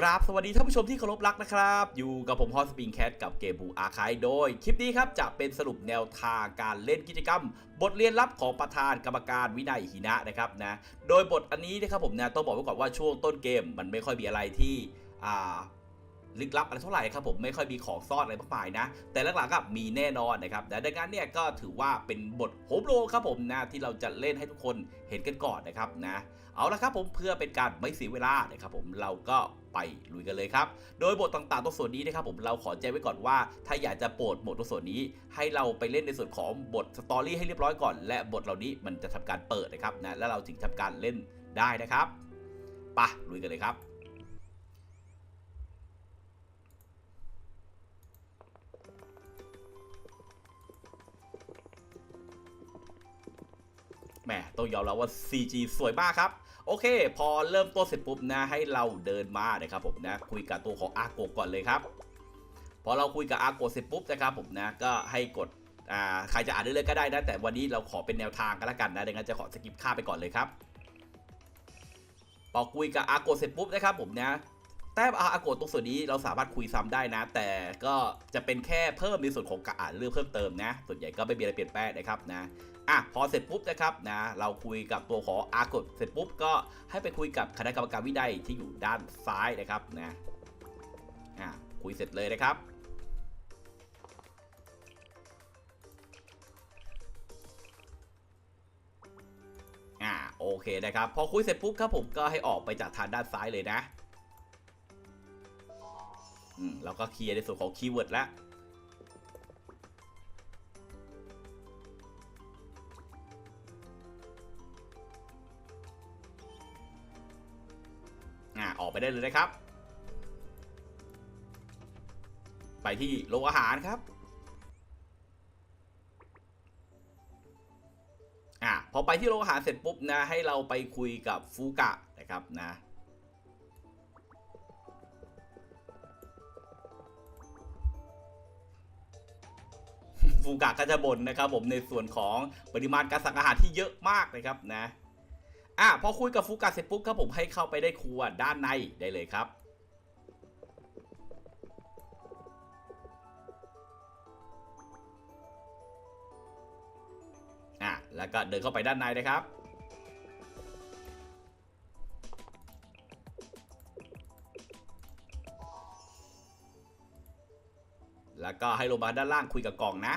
กราบสวัสดีท่านผู้ชมที่เคารพรักนะครับ อยู่กับผมฮอสปิงแคทกับเกมบูอาคายโดย คลิปนี้ครับจะเป็นสรุปแนวทางการเล่นกิจกรรม บทเรียนลับของประธานกรรมการวินัยหินะนะครับนะโดยบทอันนี้นะครับผมนะต้องบอกไว้ก่อนว่าช่วงต้นเกม มันไม่ค่อยมีอะไรที่อ่าลึกลับอะไรเท่าไหร่ครับผมไม่ค่อยมีของซ่อนอะไรมากมายนะ แต่หลักๆก็มีแน่นอนนะครับแต่ดังนั้นเนี่ยก็ถือว่าเป็นบทโฮมโลครับผมนะที่เราจะเล่นให้ทุกคนเห็นกันก่อนนะครับนะ เอาละครับผมเพื่อเป็นการไม่เสียเวลานะครับผมเราก็ไปลุยกันเลยครับ โดยบทต่างๆตรงส่วนนี้นะครับผมเราขอแจ้งไว้ก่อนว่า ถ้าอยากจะโปรดบทตรงส่วนนี้ ให้เราไปเล่นในส่วนของบทสตอรี่ให้เรียบร้อยก่อน และบทเหล่านี้มันจะทำการเปิดนะครับนะแล้วเราถึงทำการเล่นได้นะครับไปะลุยกันเลยครับ หมต้องยอมรับว่า CG สวยมากครับโอเค พอเริ่มต้นเสร็จปุ๊บนะให้เราเดินมานะครับผมนะคุยกับตัวของอาโกก่อนเลยครับ พอเราคุยกับอาโกเสร็จปุ๊บนะครับผมนะก็ให้กดอ่าใครจะอ่านได้เลยก็ได้นะ แต่วันนี้เราขอเป็นแนวทางกันละกันนะดังนั้นจะขอสกิปค่าไปก่อนเลยครับพอคุยกับอาโกเสร็จปุ๊บนะครับผมนะ แต้มอาโกตรงส่วนนี้เราสามารถคุยซ้ำได้นะ แต่ก็จะเป็นแค่เพิ่มในส่วนของการอ่านเรื่องเพิ่มเติมนะ ส่วนใหญ่ก็ไม่มีอะไรเปลี่ยนแปลงนะครับนะอะพอเสร็จปุ๊บนะครับนะเราคุยกับตัวของอากดเสร็จปุ๊บก็ให้ไปคุยกับคณะกรรมการวินัยที่อยู่ด้านซ้ายนะครับนะอะคุยเสร็จเลยนะครับอ่าโอเคนะครับ พอคุยเสร็จปุ๊บครับผมก็ให้ออกไปจากทางด้านซ้ายเลยนะ เราก็เคลียร์ในส่วนของคีย์เวิร์ดแล้วอ่าออกไปได้เลยนะครับ ไปที่โรงอาหารครับอ่าพอไปที่โรงอาหารเสร็จปุ๊บนะให้เราไปคุยกับฟูกะนะครับนะ ฟูกะก็จะบ่นนะครับผมในส่วนของปริมาณการสั่งอาหารที่เยอะมากนะครับนะอะพอคุยกับฟูกะเสร็จปุ๊บครับผมให้เข้าไปได้ครัวด้านในได้เลยครับอะแล้วก็เดินเข้าไปด้านในนะครับแล้วก็ให้ลงมาด้านล่างคุยกับกล่องนะ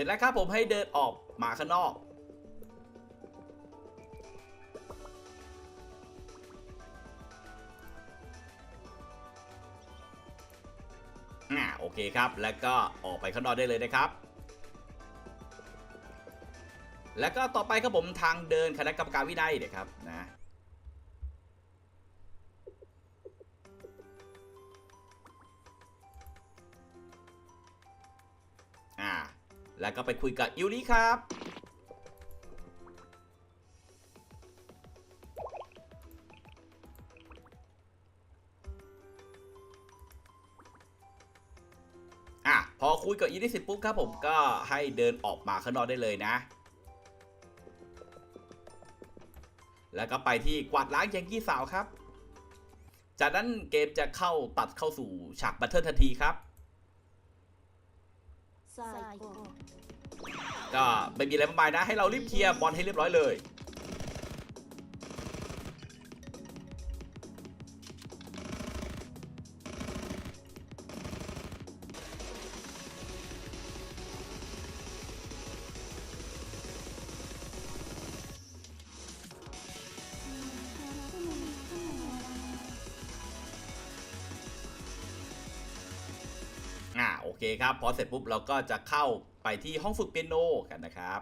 สร็จแล้วครับผมให้เดินออกมาข้างนอก อ่าโอเคครับ แล้วก็ออกไปข้างนอกได้เลยนะครับ แล้วก็ต่อไปครับผมทางเดินคณะกรรมการวินัยนะครับนะ แล้วก็ไปคุยกับอิวนี้ครับ อะ พอคุยกับอิวนี้เสร็จปุ๊บครับผมก็ให้เดินออกมาข้างนอกได้เลยนะ แล้วก็ไปที่กวาดล้างยังกี้สาวครับ จากนั้นเกมจะเข้าตัดเข้าสู่ฉากบัตเทิลทันทีครับ ก็ไม่มีอะไรมากมายนะ ให้เรารีบเคลียร์บอลให้เรียบร้อยเลย เคครับ พอเสร็จปุ๊บเราก็จะเข้าไปที่ห้องฝึกเปียโนกันนะครับ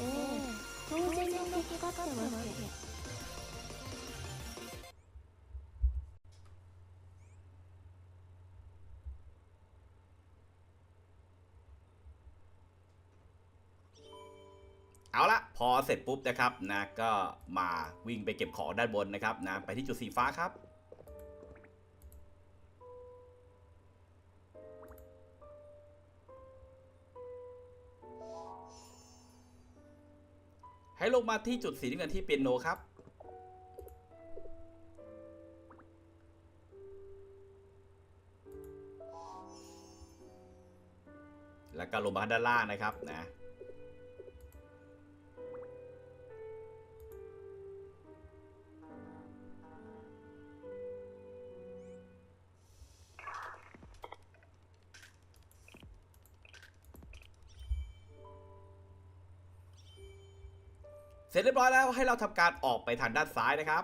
ええ当然の結果ってわけ เอาละพอเสร็จปุ๊บนะครับนะก็มาวิ่งไปเก็บของด้านบนนะครับนะไปที่จุดสีฟ้าครับ ให้ลงมาที่จุดสีน้ำเงินที่เปียโนครับแล้วก็ลงมาด้านล่างนะครับนะ สร็จเรียบร้อยแล้วให้เราทำการออกไปทางด้านซ้ายนะครับ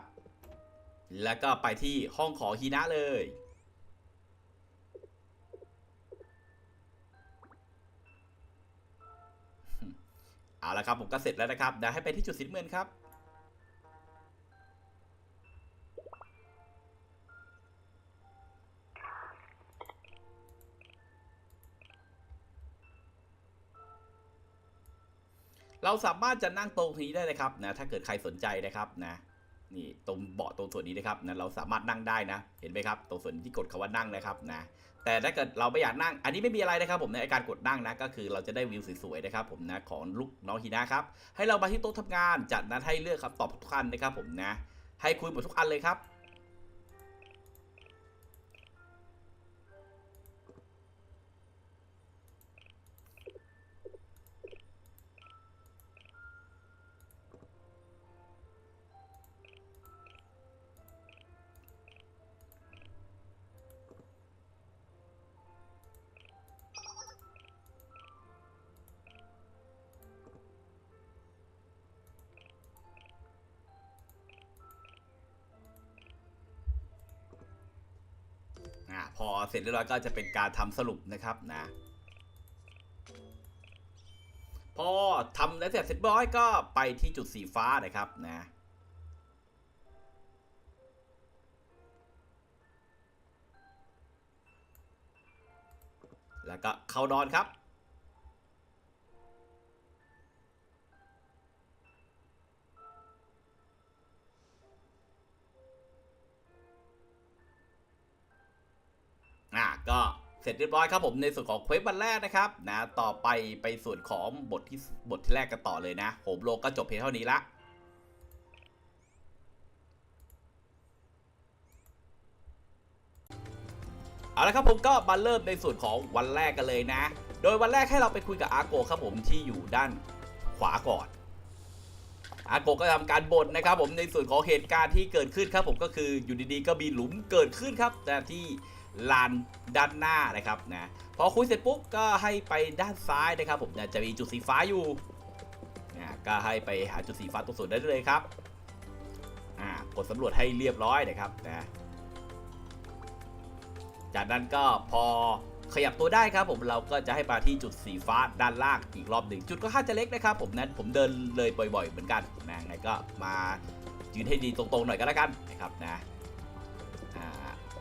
แล้วก็ไปที่ห้องของฮีนะเลย เอาละครับผมก็เสร็จแล้วนะครับเดี๋ยวให้ไปที่จุดสีน้ำเงินครับ เราสามารถจะนั่งตรงนี้ได้นะครับนะถ้าเกิดใครสนใจนะครับนะนี่ตรงเบาะตรงส่วนนี้นะครับนะเราสามารถนั่งได้นะ เห็นไหมครับ ตรงส่วนที่กดคาว่านั่งนะครับนะแต่ถ้าเกิดเราไม่อยากนั่ง อันนี้ไม่มีอะไรนะครับผมในการกดนั่งนะก็คือเราจะได้วิวสวยๆนะครับผมนะของลูกน้องฮีนะครับให้เรามาที่โต๊ะทำงาน จากนั้นให้เลือกคำตอบทุกอันนะครับผมนะให้คุยหมดทุกอันเลยครับ เสร็จเรียบร้อยก็จะเป็นการทำสรุปนะครับนะพอทำแล้วเสร็จเสร็จบร้อยก็ไปที่จุดสีฟ้านะครับนะแล้วก็เข้านอนครับ อะก็เสร็จเรียบร้อยครับผมในส่วนของเควสวันแรกนะครับนะต่อไปไปส่วนของบทที่บทที่แรกกันต่อเลยนะโหมโลก็จบเพียงเท่านี้ละเอาละครับผมก็มาเริ่มในส่วนของวันแรกกันเลยนะ โดยวันแรกให้เราไปคุยกับอาโกครับผมที่อยู่ด้านขวาก่อนอาโกก็ทำการบ่นนะครับผมในส่วนของเหตุการณ์ที่เกิดขึ้นครับผมก็คืออยู่ดีๆก็มีหลุมเกิดขึ้นครับแต่ที่ ลานด้านหน้านะครับนะพอคุยเสร็จปุ๊บก็ให้ไปด้านซ้ายนะครับผมนะจะมีจุดสีฟ้าอยู่นะก็ให้ไปหาจุดสีฟ้าตรงส่วนนั้เลยครับอ่ากดสำรวจให้เรียบร้อยนะครับนะจากนั้นก็พอขยับตัวได้ครับผมเราก็จะให้มาที่จุดสีฟ้าด้านล่างอีกรอบหนึ่งจุดก็ค่าจะเล็กนะครับผมนั้นผมเดินเลยบ่อยๆ เหมือนกันนะไงก็มายืนให้ดีตรงๆหน่อยก็แล้วกันนะครับนะ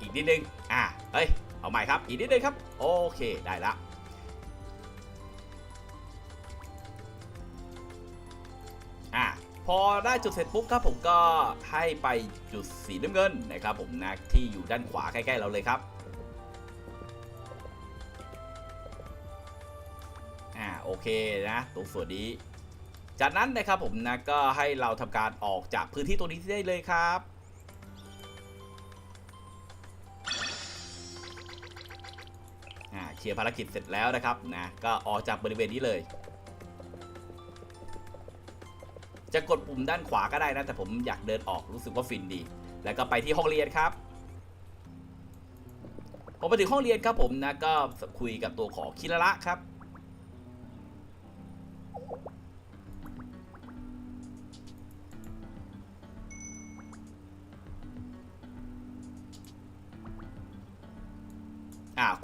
อีกนิดนึง อ่าเอ้ย เอาใหม่ครับ อีกนิดนึงครับ โอเคได้ละอ่าพอได้จุดเสร็จปุ๊บครับผมก็ให้ไปจุดสีน้ำเงินนะครับผมนะที่อยู่ด้านขวาใกล้ๆเราเลยครับอ่าโอเคนะตรงส่วนนี้ จากนั้นนะครับผมนะก็ให้เราทำการออกจากพื้นที่ตรงนี้ได้เลยครับ เคลียร์ภารกิจเสร็จแล้วนะครับนะก็ออกจากบริเวณนี้เลย จะกดปุ่มด้านขวาก็ได้นะ แต่ผมอยากเดินออกรู้สึกว่าฟินดี แล้วก็ไปที่ห้องเรียนครับผมไปถึงห้องเรียนครับผมนะก็คุยกับตัวของคิระระครับ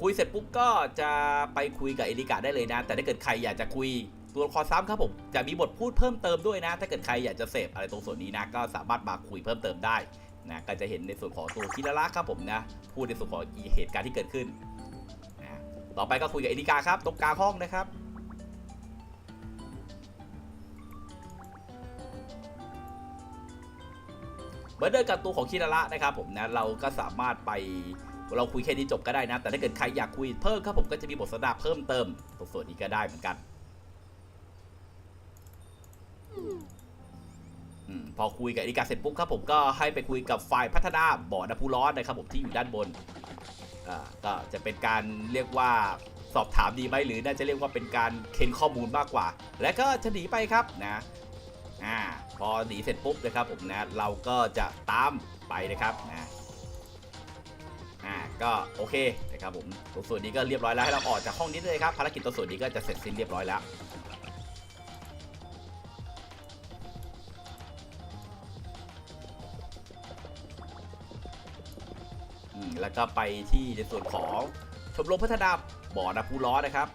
คุยเสร็จปุ๊บก็จะไปคุยกับเอริกาได้เลยนะ แต่ถ้าเกิดใครอยากจะคุยตัวละครซ้ำครับผมจะมีบทพูดเพิ่มเติมด้วยนะ ถ้าเกิดใครอยากจะเสพอะไรตรงส่วนนี้นะ ก็สามารถมาคุยเพิ่มเติมได้นะก็จะเห็นในส่วนของตัวคิราะครับผมนะพูดในส่วนของเหตุการณ์ที่เกิดขึ้นนะต่อไปก็คุยกับเอริกาครับ ตรงกลางห้องนะครับเบอร์เดอร์กับตัวของคิราะนะครับผมนะเราก็สามารถไป เราคุยแค่นี้จบก็ได้นะ แต่ถ้าเกิดใครอยากคุยเพิ่มครับผมก็จะมีบทสนทนาเพิ่มเติมตรงส่วนนี้ก็ได้เหมือนกันอมพอคุยกับอิกาเสร็จปุ๊บครับผมก็ให้ไปคุยกับฝ่ายพัฒนาบ่อน้ำพุร้อนนะครับผมที่อยู่ด้านบนอ่าก็จะเป็นการเรียกว่าสอบถามดีไหมหรือน่าจะเรียกว่าเป็นการเค้นข้อมูลมากกว่า และก็จะหนีไปครับนะอ่าพอหนีเสร็จปุ๊บนะครับผมนะเราก็จะตามไปนะครับนะอ่า ก็โอเคนะครับผมตัวส่วนนี้ก็เรียบร้อยแล้วให้เราออกจากห้องนี้เลยครับภารกิจตัวส่วนนี้ก็จะเสร็จสิ้นเรียบร้อยแล้วอืมแล้วก็ไปที่ในส่วนของชมรมพัฒนาบ่อน้ำพุร้อนนะครับ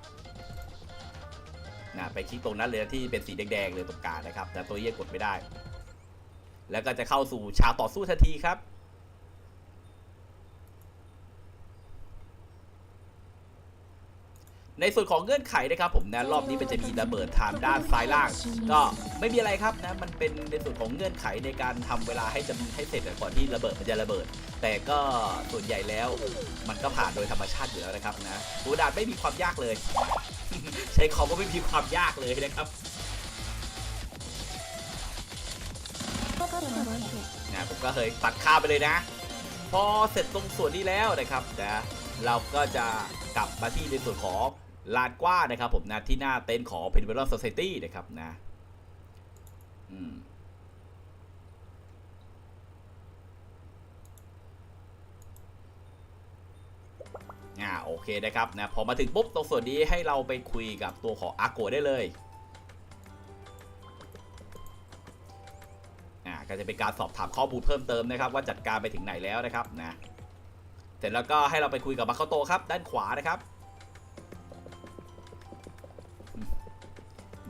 นะไปคลิกตรงนั้นเลยนะที่เป็นสีแดงๆเลยตรงกลางนะครับ แต่ตัวเยี่ยกดไม่ได้ แล้วก็จะเข้าสู่ชาวต่อสู้ทันทีครับ ในส่วนของเงื่อนไขนะครับผมนะรอบนี้มันจะมีระเบิดทางด้านซ้ายล่าง ก็ไม่มีอะไรครับนะมันเป็นในส่วนของเงื่อนไขในการทำเวลาให้จะให้เสร็จก่อนที่ระเบิดมันจะระเบิด แต่ก็ส่วนใหญ่แล้วมันก็ผ่านโดยธรรมชาติอยู่แล้วนะครับนะบูดานไม่มีความยากเลย ใช้คอมก็ไม่มีความยากเลยนะครับนะผมก็เคยตัดข้าไปเลยนะ พอเสร็จตรงส่วนนี้แล้วนะครับนะเราก็จะกลับมาที่ในส่วนของ ลานกว้างนะครับผมนะที่หน้าเต็นท์ของ p e n v e l o n Society นะครับนะอืมอ่าโอเคนะครับนะพอมาถึงปุ๊บตรงส่วนนี้ให้เราไปคุยกับตัวของอาโกได้เลยอ่าก็จะเป็นการสอบถามข้อมูลเพิ่มเติมนะครับ ว่าจัดการไปถึงไหนแล้วนะครับนะเสร็จแล้วก็ให้เราไปคุยกับมาคาโตครับ ด้านขวานะครับ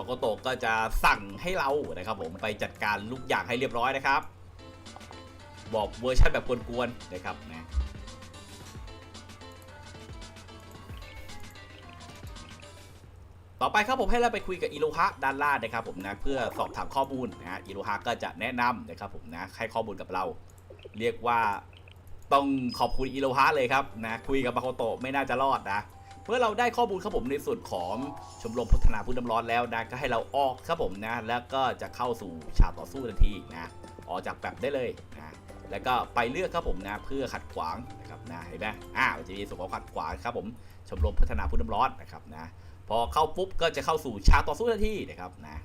มาคโตะก็จะสั่งให้เรานะครับผมไปจัดการลูกอย่างให้เรียบร้อยนะครับ บอกเวอร์ชันแบบกวนๆนะครับนะต่อไปครับผมให้เราไปคุยกับอิโรฮะด้านล่างนะครับผมนะเพื่อสอบถามข้อมูลนะฮะอิโรฮะก็จะแนะนำนะครับผมนะให้ข้อมูลกับเรา เรียกว่าต้องขอบคุณอิโรฮะเลยครับนะคุยกับมาโคโตะไม่น่าจะรอดนะ เมื่อเราได้ข้อมูลครับผมในส่วนของชมรมพัฒนาพื้นน้ำร้อนแล้วนะก็ให้เราออกครับผมนะแล้วก็จะเข้าสู่ฉากต่อสู้ทันทีนะออกจากแบบได้เลยนะแล้วก็ไปเลือกครับผมนะเพื่อขัดขวางนะครับนะเห็นไหมอ่าจะมีส่วนของขัดขวางครับผมชมรมพัฒนาพื้นน้ำร้อนนะครับนะพอเข้าปุ๊บก็จะเข้าสู่ฉากต่อสู้ทันทีนะครับนะ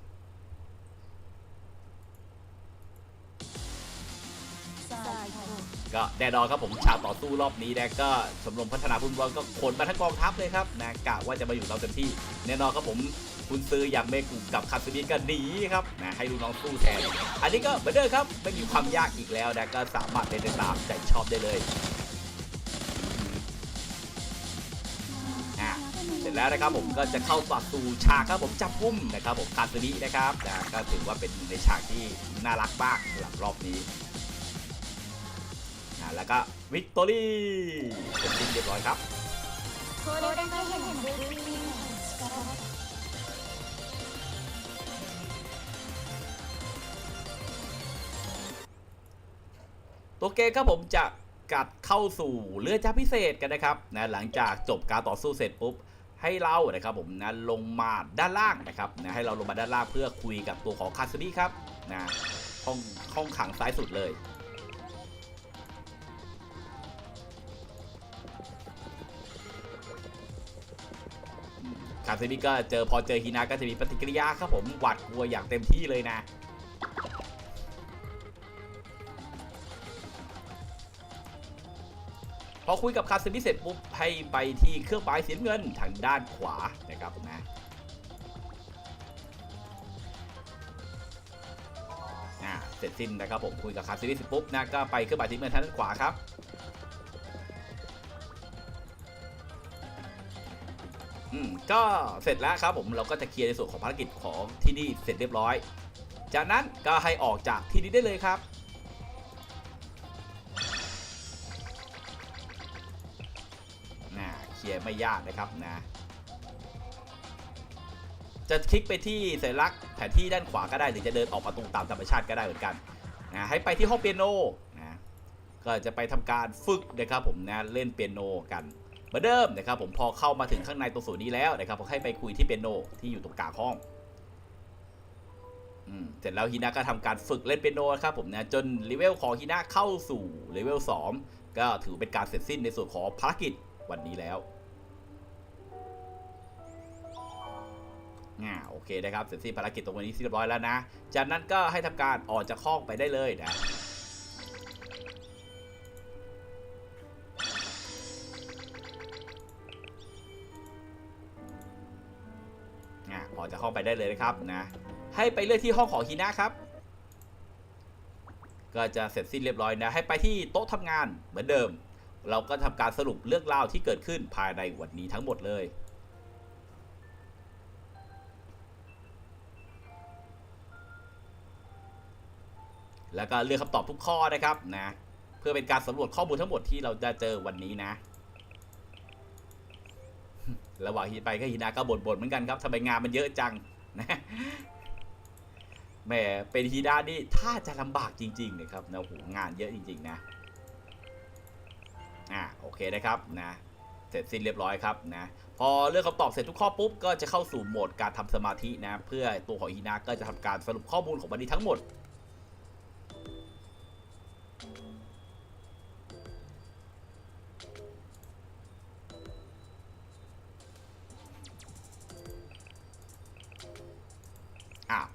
ก็แน่นอนครับผมฉากต่อสู้รอบนี้นะก็ชมรมพัฒนาพุ่นบอลก็ขนมาทั้งกองทัพเลยครับนะกะว่าจะมาอยู่เราเต็มที่ แน่นอนครับผมคุณซื้ออย่างเมกุกับคาสมิก็หนีครับนะให้ลูกน้องสู้แทน อันนี้ก็เหมือนเดิมครับไม่มีความยากอีกแล้วนะก็สามารถเล่นได้ตามใจชอบได้เลยอะเสร็จแล้วนะครับผมก็จะเข้าสู่ฉากครับผมจับกุมนะครับผมคาสมินะครับนะก็ถือว่าเป็นในฉากที่น่ารักมากสำหรับรอบนี้ แล้วก็วิกตอรี่เสร็จสิ้นเรียบร้อยครับ ตัวเกมครับผมจะกัดเข้าสู่เลือดจ้าพิเศษกันนะครับนะหลังจากจบการต่อสู้เสร็จปุ๊บให้เรานะครับผมนะลงมาด้านล่างนะครับนะให้เราลงมาด้านล่างเพื่อคุยกับตัวของคาสซี่ครับนะห้องห้องขังซ้ายสุดเลย คาซิมิก็เจอพอเจอฮีนาก็จะมีปฏิกิริยาครับผมหวาดกลัวอย่างเต็มที่เลยนะพอคุยกับคาซิมิเสร็จปุ๊บให้ไปที่เครื่องหมายสีน้ำเงินทางด้านขวานะครับนะเสร็จสิ้นนะครับผมคุยกับคาซิมิเสร็จปุ๊บนะก็ไปเครื่องหมายสีน้ำเงินทางด้านขวาครับ อืมก็เสร็จแล้วครับผมเราก็จะเคลียร์ในส่วนของภารกิจของที่นี่เสร็จเรียบร้อย จากนั้นก็ให้ออกจากที่นี้ได้เลยครับนะเคลียร์ไม่ยากนะครับนะ จะคลิกไปที่สัญลักษณ์แผนที่ด้านขวาก็ได้หรือจะเดินออกประตูตามธรรมชาติก็ได้เหมือนกันนะให้ไปที่ห้องเปียโนนะก็จะไปทำการฝึกนะครับผมนะเล่นเปียโนกัน มือนเดิมนะครับผมพอเข้ามาถึงข้างในตรงส่วนนี้แล้วนะครับผมให้ไปคุยที่เปียโนที่อยู่ตรงกลางห้องเสร็จแล้วฮินะก็ทำการฝึกเล่นเปียโนครับผมนะจนเลเวลของฮินะเข้าสู่เลเวล2ก็ถือเป็นการเสร็จสิ้นในส่วนของภารกิจวันนี้แล้วอ่าโอเคนะครับเสร็จสิ้นภารกิจตรงวันนี้เรียบร้อยแล้วนะ จากนั้นก็ให้ทำการออกจากห้องไปได้เลยนะ ได้เลยนะครับนะให้ไปเลือกที่ห้องของฮีนะครับ ก็จะเสร็จสิ้นเรียบร้อยนะ ให้ไปที่โต๊ะทำงานเหมือนเดิม เราก็ทำการสรุปเรื่องราวที่เกิดขึ้นภายในวันนี้ทั้งหมดเลยแล้วก็เลือกคำตอบทุกข้อนะครับนะ เพื่อเป็นการสำรวจข้อมูลทั้งหมดที่เราจะเจอวันนี้นะ ระหว่างฮีไปก็ฮีนาก็บ่นๆเหมือนกันครับทำไมงานมันเยอะจัง นะแหมเป็นฮีดานี่ถ้าจะลำบากจริงๆนะครับนะโอ้โหงานเยอะจริง ๆ นะอ่าโอเคนะครับนะเสร็จสิ้นเรียบร้อยครับนะพอเลือกคำตอบเสร็จทุกข้อปุ๊บก็จะเข้าสู่โหมดการทำสมาธินะ เพื่อตัวของฮีนาก็จะทำการสรุปข้อมูลของวันนี้ทั้งหมด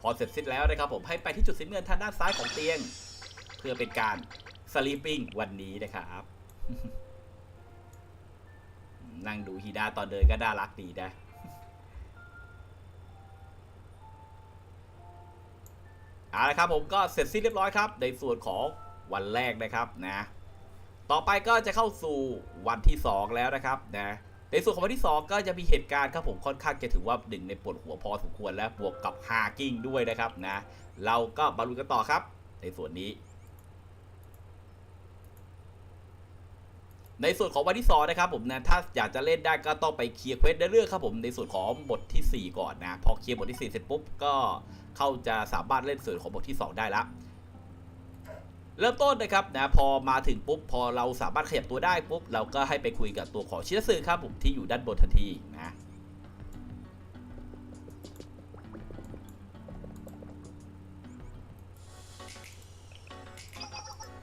พอเสร็จสิ้นแล้วนะครับผมให้ไปที่จุดสีเงินทางด้านซ้ายของเตียง เพื่อเป็นการสลีปปิ้งวันนี้นะครับ นั่งดูฮีดาตอนเดินก็น่ารักดีนะเอาละครับผมก็เสร็จสิ้นเรียบร้อยครับ ในส่วนของวันแรกนะครับนะ ต่อไปก็จะเข้าสู่วันที่ 2 แล้วนะครับนะ ในส่วนของวันที่ 2 ก็จะมีเหตุการณ์ครับผมค่อนข้างจะถือว่าหนึ่งในปวดหัวพอสมควรและบวกกับฮากิ้งด้วยนะครับนะ เราก็บรรลุกันต่อครับ ในส่วนนี้ ในส่วนของวันที่2นะครับผมนะถ้าอยากจะเล่นได้ก็ต้องไปเคลียร์เควสได้เรื่องครับผมในส่วนของบททีสี่4 ก่อนนะ พอเคลียร์บทที่ 4 เสร็จปุ๊บก็เข้าจะสามารถเล่นส่วนของบทที่ 2 ได้ละ เริ่มต้นนะครับนะพอมาถึงปุ๊บพอเราสามารถขยับตัวได้ปุ๊บเราก็ให้ไปคุยกับตัวของชินสึครับผมที่อยู่ด้านบนทันทีนะ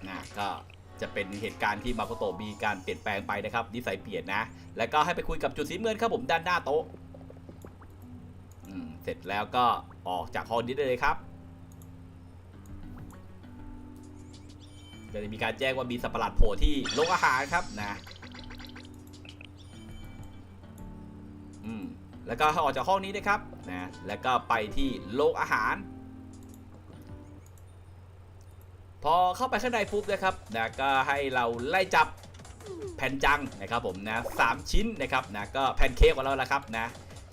นะก็จะเป็นเหตุการณ์ที่มาโกโตมีการเปลี่ยนแปลงไปนะครับนิสัยเปลี่ยนนะ แล้วก็ให้ไปคุยกับจุดสีเงินครับผมด้านหน้าโต๊ะเสร็จแล้วก็ออกจากห้องนี้ได้เลยครับ ก็จะมีการแจ้งว่ามีสัตว์ประหลาดโผล่ที่โรงอาหารครับนะอืมแล้วก็ออกจากห้องนี้นะครับนะแล้วก็ไปที่โรงอาหาร พอเข้าไปข้างในปุ๊บนะครับนะก็ให้เราไล่จับแผ่นจังนะครับผมนะสามชิ้นนะครับนะก็แพนเค้กของเราแล้วครับนะ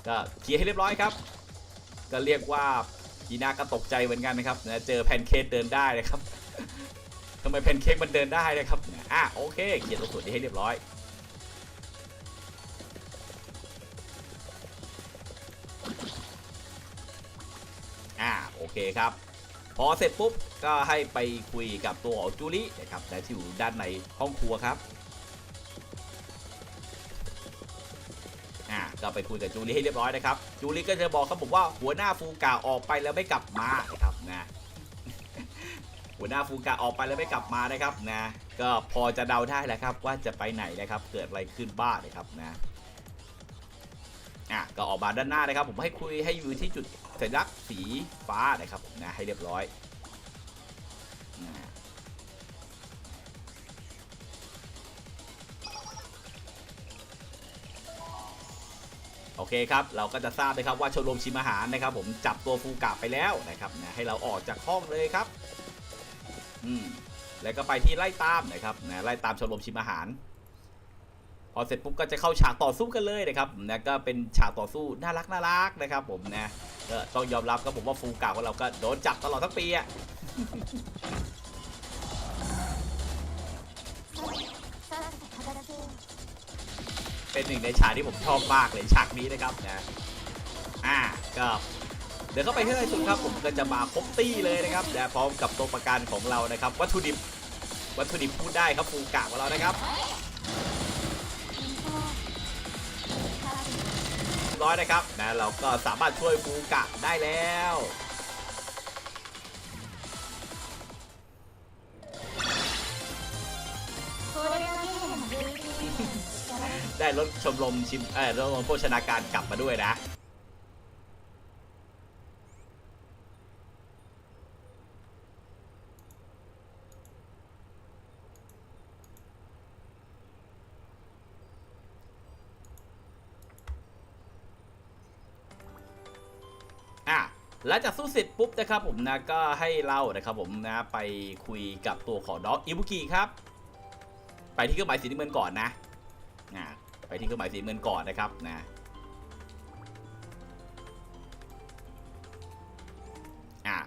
ก็เคลียร์ให้เรียบร้อยครับ ก็เรียกว่ากีน่าก็ตกใจเหมือนกันนะครับนะเจอแพนเค้กเดินได้นะครับ ทำไมแพนเค้กมันเดินได้นะครับ อะโอเค เขียนตรงส่วนนี้ให้เรียบร้อย อ่าโอเคครับ พอเสร็จปุ๊บก็ให้ไปคุยกับตัวของจูลี่นะครับและที่อยู่ด้านในห้องครัวครับ อ่าก็ไปคุยกับจูลี่ให้เรียบร้อยนะครับ จูลี่ก็จะบอกครับผมว่าหัวหน้าฟูกาออกไปแล้วไม่กลับมานะครับนะ หัวหน้าฟูกาออกไปแล้วไม่กลับมานะครับนะก็พอจะเดาได้แล้วครับว่าจะไปไหนนะครับเกิดอะไรขึ้นบ้างนะครับนะอะก็ออกมาด้านหน้านะครับ ผมให้คุยให้อยู่ที่จุดสัญลักษณ์สีฟ้านะครับนะให้เรียบร้อยโอเคครับ เราก็จะทราบนะครับว่าชมรมชิมอาหารนะครับ ผมจับตัวฟูกะไปแล้วนะครับนะให้เราออกจากห้องเลยครับ แล้วก็ไปที่ไล่ตามนะครับนะไล่ตามชมรมชิมอาหาร พอเสร็จปุ๊บก็จะเข้าฉากต่อสู้กันเลยนะครับนะก็เป็นฉากต่อสู้น่ารักน่ารักนะครับ ผมนะก็ต้องยอมรับก็ผมว่าฟูเก่าของเราก็โดนจับตลอดทั้งปีอะเป็นหนึ่งในฉากที่ผมชอบมากเลยฉากนี้นะครับนะอ่าก็ เดี๋ยวเข้าไปให้ได้สุดครับผมก็จะมาครบตี้เลยนะครับและพร้อมกับตัวประกันของเรานะครับ วัตถุดิบวัตถุดิบพูดได้ครับฟูกะของเรานะครับร้อยนะครับนะเราก็สามารถช่วยฟูกะได้แล้วได้รถชมรมชิมเออรถชมรมโภชนาการกลับมาด้วยนะ ลังจากสู้เสร็จปุ๊บนะครับผมนะก็ให้เรานะครับผมนะไปคุยกับตัวของด็อกอิบุกิครับ ไปที่เครื่องหมายสีน้ำเงินก่อนนะอะไปที่เครื่องหมายสีน้ำเงินก่อนนะครับนะอะ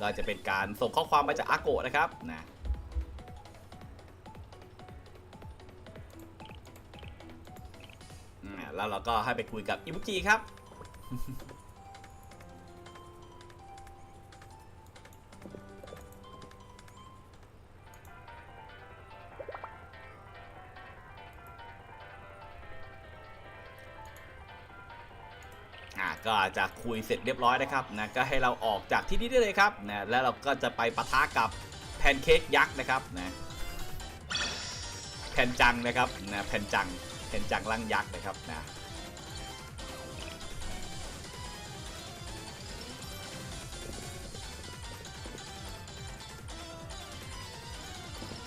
ก็จะเป็นการส่งข้อความมาจากอาโกะนะครับนะอะแล้วเราก็ให้ไปคุยกับอิบุกิครับ ก็จะคุยเสร็จเรียบร้อยนะครับนะก็ให้เราออกจากที่นี่ได้เลยครับนะแล้วเราก็จะไปปะทะกับแพนเค้กยักษ์นะครับนะแผ่นจังนะครับนะแผ่นจังแผ่นจังร่างยักษ์นะครับนะ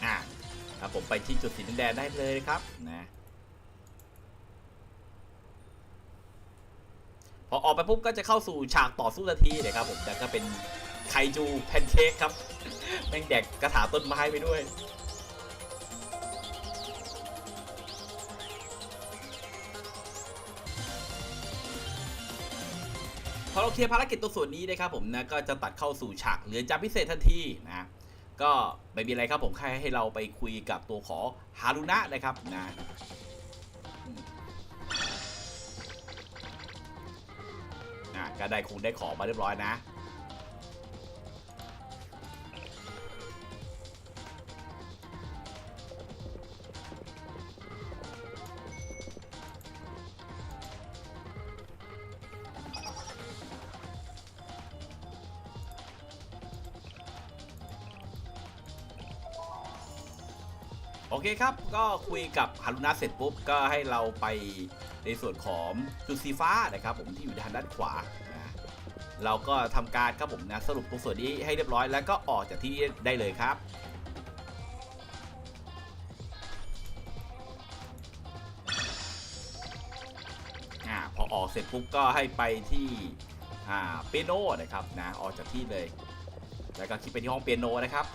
อะครับผมไปที่จุดสีแดงได้เลยครับนะ พอออก ไปปุ๊บก็จะเข้าสู่ฉากต่อสู้ทันทีนะครับผมแต่ก็เป็นไคจูแพนเค้กครับแม่งแดกกระถาต้นไม้ไปด้วยพอเราเคลียร์ภารกิจตัวส่วนนี้นะครับผมนะก็จะตัดเข้าสู่ฉากเรือจำพิเศษทันทีนะก็ไม่มีอะไรครับผมแค่ให้เราไปคุยกับตัวขอฮารุนะนะครับนะ ก็ได้คงได้ของมาเรียบร้อยนะ โอเคครับ ก็คุยกับฮารุนะเสร็จปุ๊บ ก็ให้เราไปในส่วนของจุดสีฟ้านะครับผมที่อยู่ทางด้านขวา เราก็ทำการครับผมนะสรุปตรงส่วนนี้ให้เรียบร้อยแล้วก็ออกจากที่ได้เลยครับพอออกเสร็จปุ๊บก็ให้ไปที่เปียโนนะครับนะออกจากที่เลย แล้วก็คลิกไปที่ห้องเปียโนนะครับ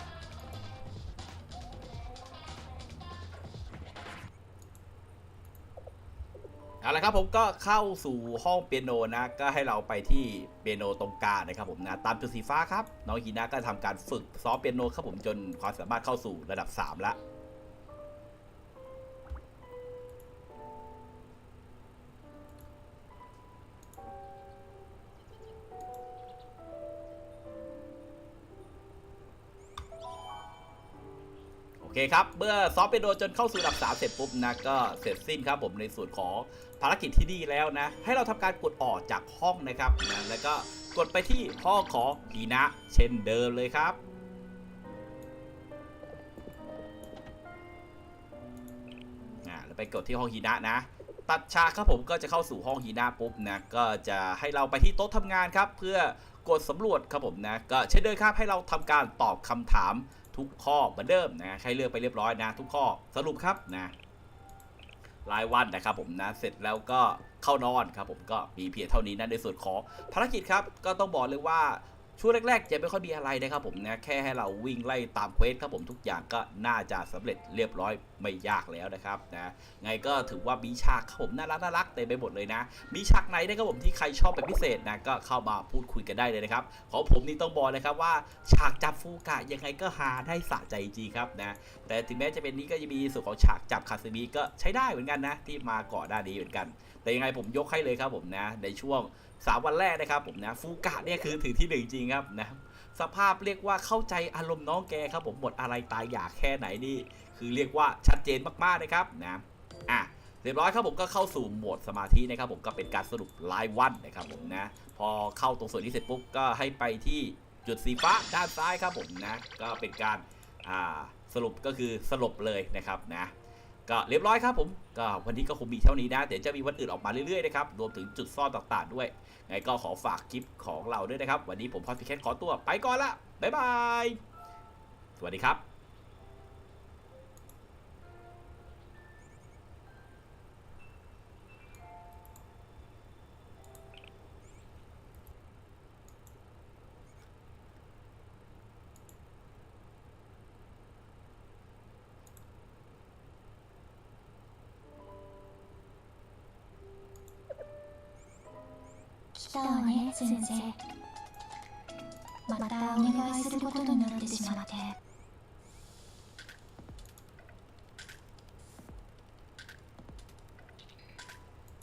เอาละครับผมก็เข้าสู่ห้องเปียโนนะ ก็ให้เราไปที่เปียโนตรงกลางนะครับผมนะตามจุดสีฟ้าครับน้องฮีนะก็ทำการฝึกซ้อมเปียโนครับผมจนความสามารถเข้าสู่ระดับ 3 ละ เคครับเมื่อซอมเปโนจนเข้าสู่ระดับ3เสร็จปุ๊บนะก็เสร็จสิ้นครับผมในส่วนของภารกิจที่ดีแล้วนะ ให้เราทำการกดออกจากห้องนะครับนะแล้วก็กดไปที่ห้องของฮีนะเช่นเดิมเลยครับอ่าแล้วไปกดที่ห้องฮีนะนะ ตัดฉากครับผมก็จะเข้าสู่ห้องฮีนะปุ๊บนะก็จะให้เราไปที่โต๊ะทำงานครับ เพื่อกดสำรวจครับผมนะก็เช่นเดิมครับให้เราทำการตอบคำถาม ทุกข้อเหมือนเดิมนะใครเลือกไปเรียบร้อยนะ ทุกข้อสรุปครับนะรายวันนะครับผมนะเสร็จแล้วก็เข้านอนครับผมก็มีเพียงเท่านี้นะในส่วนของภารกิจครับ ก็ต้องบอกเลยว่า ช่วงแรกๆจะไม่ค่อยมีอะไรนะครับผมนะแค่ให้เราวิ่งไล่ตามเควสครับผมทุกอย่างก็น่าจะสำเร็จเรียบร้อยไม่ยากแล้วนะครับนะไงก็ถือว่ามีฉากครับผมน่ารักน่ารักเต็มไปหมดเลยนะ มีฉากไหนนะครับผมที่ใครชอบเป็นพิเศษนะก็เข้ามาพูดคุยกันได้เลยนะครับของผมนี่ต้องบอกนะครับว่าฉากจับฟูกะยังไงก็หาได้สะใจจริงครับนะแต่ถึงแม้จะเป็นนี้ก็จะมีส่วนของฉากจับคาซึมิก็ใช้ได้เหมือนกันนะที่มาก่อนหน้านี้เหมือนกัน แต่ยังไงผมยกให้เลยครับผมนะในช่วง 3วันแรกนะครับผมนะฟูกะเนี่ยคือถือที่หนึ่งจริงครับนะสภาพเรียกว่าเข้าใจอารมณ์น้องแกครับผมหมดอะไรตายอยากแค่ไหนนี่ คือเรียกว่าชัดเจนมากๆนะครับนะอะเรียบร้อยครับผมก็เข้าสู่โหมดสมาธินะครับผมก็เป็นการสรุปรายวันนะครับผมนะ พอเข้าตรงส่วนนี้เสร็จปุ๊บก็ให้ไปที่จุดสีฟ้าด้านซ้ายครับผมนะ ก็เป็นการอ่าสรุปก็คือสลบเลยนะครับนะ ก็เรียบร้อยครับผมก็วันนี้ก็คงมีเท่านี้นะ เดี๋ยวจะมีวันอื่นออกมาเรื่อยๆนะครับ รวมถึงจุดซ่อนต่างๆด้วย ไงก็ขอฝากคลิปของเราด้วยนะครับ วันนี้ผมพอดพิแคทขอตัวไปก่อนละบ๊ายบาย สวัสดีครับ またお願いすることになってしまって。